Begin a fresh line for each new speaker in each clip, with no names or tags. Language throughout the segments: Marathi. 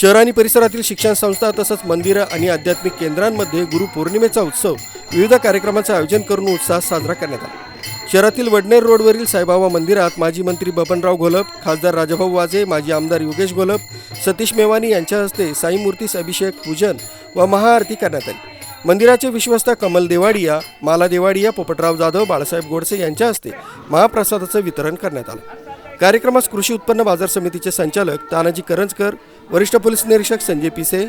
शहर आणि परिसरातील शिक्षण संस्था तसंच मंदिरं आणि आध्यात्मिक केंद्रांमध्ये गुरुपौर्णिमेचा उत्सव विविध कार्यक्रमांचं आयोजन करून उत्साह साजरा करण्यात आला. शहरातील वडनेर रोडवरील साईबाबा मंदिरात माजी मंत्री बबनराव घोलप खासदार राजाभाऊ वाजे माजी आमदार योगेश घोलप सतीश मेवानी यांच्या हस्ते साई मूर्तीस अभिषेक पूजन व महाआरती करण्यात आली. मंदिराचे विश्वस्त कमल देवाडिया माला देवाडिया पोपटराव जाधव बाळासाहेब गोडसे यांच्या हस्ते महाप्रसादाचं वितरण करण्यात आलं. कार्यक्रमास कृषी उत्पन्न बाजार समितीचे संचालक तानाजी करंजकर वरिष्ठ पोलीस निरीक्षक संजय पिसे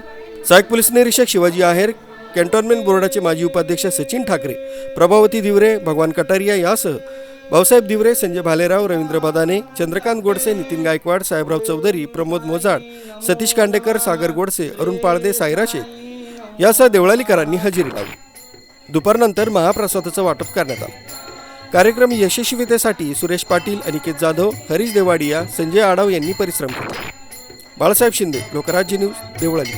सहाय्यक पोलीस निरीक्षक शिवाजी आहेर कॅन्टोन्मेंट बोर्डाचे माजी उपाध्यक्ष सचिन ठाकरे प्रभावती दिवरे भगवान कटारिया यासह भाऊसाहेब दिवरे संजय भालेराव रवींद्र बदाने चंद्रकांत गोडसे नितीन गायकवाड साहेबराव चौधरी प्रमोद मोजाड सतीश कांडेकर सागर गोडसे अरुण पाळदे सायरा शेख यासह देवळालीकरांनी हजेरी लावली. दुपारनंतर महाप्रसादाचं वाटप करण्यात आलं. कार्यक्रम यशस्वीतेसाठी सुरेश पाटील अनिकेत जाधव हरीश देवाडिया संजय आडाव यांनी परिश्रम केले. बाळासाहेब शिंदे लोकराज्य न्यूज देवळाली.